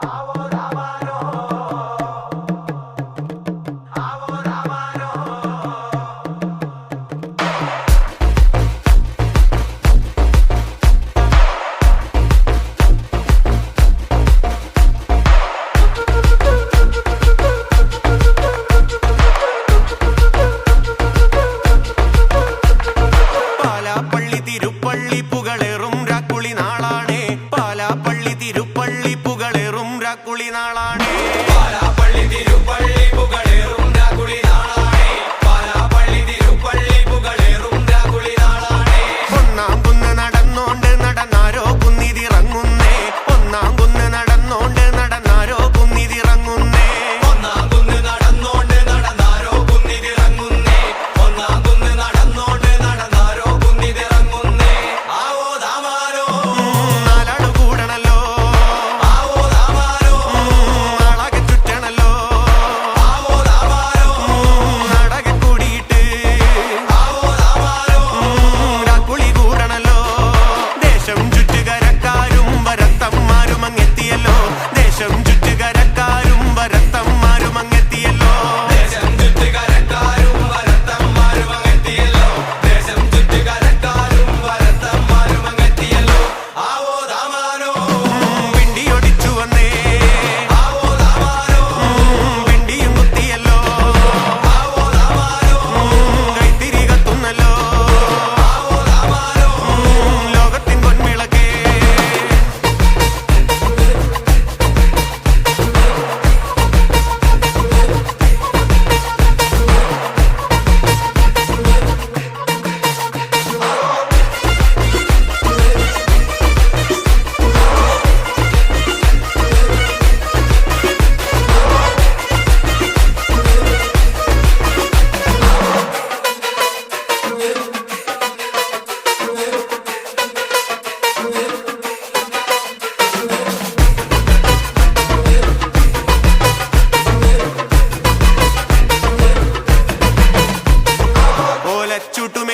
Bravo, bravo.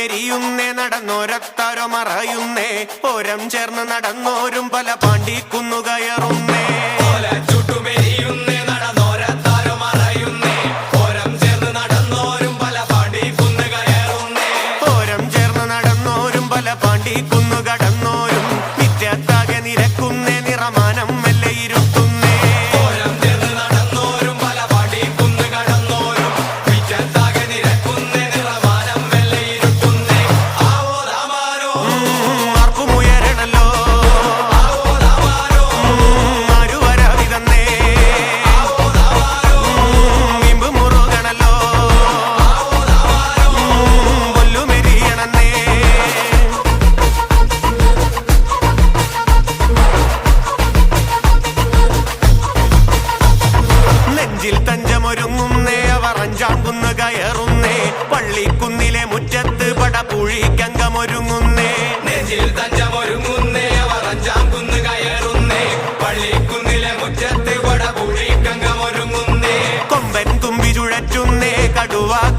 എരിയുന്നേ നടന്നോരത്താരോ മറയുന്നേ. ഓരം ചേർന്ന് നടന്നോരും പല പാണ്ടി കുന്നുകയറുന്നേ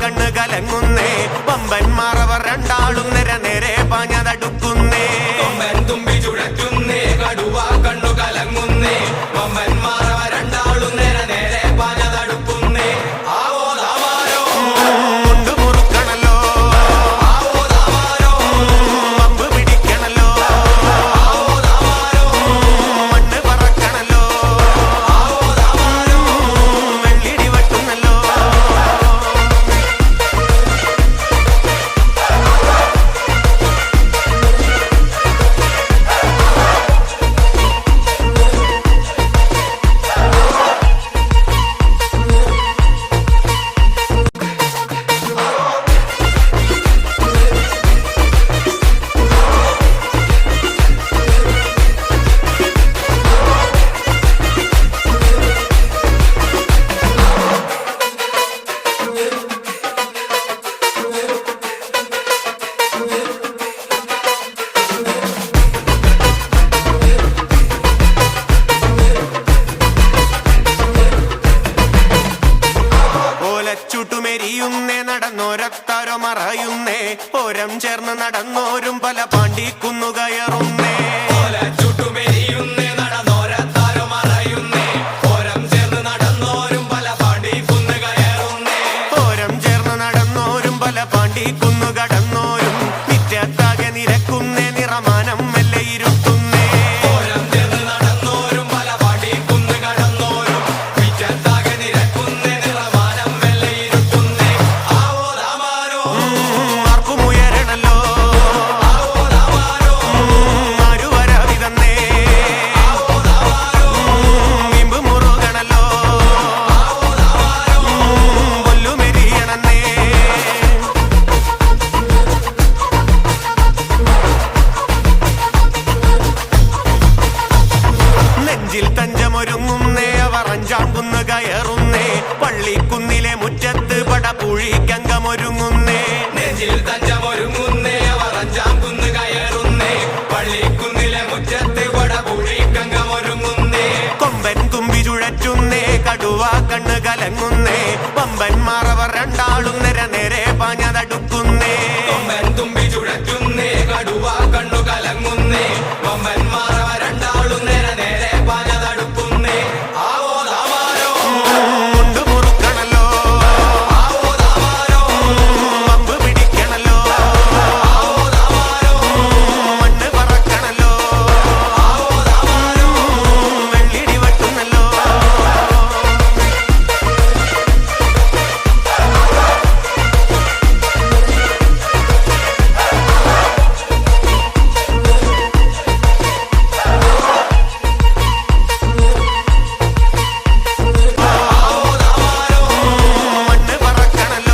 കണ്ണു കലങ്ങുന്നു. കുന്നുകയറും പടപുഴിക്കങ്കമൊരുങ്ങുന്നേ നെഞ്ചിൽ തഞ്ചമൊരുങ്ങുന്നേ അവർ അഞ്ചാം കുന്ന് കയറുന്നേ. പള്ളിക്കുന്നിലെ മുറ്റത്ത് പട പുഴിക്കങ്കമൊരുങ്ങുന്നേ കൊമ്പൻ തുമ്പി ചുഴറ്റുന്നേ കടുവ കണ്ണ് കലങ്ങുന്നേ.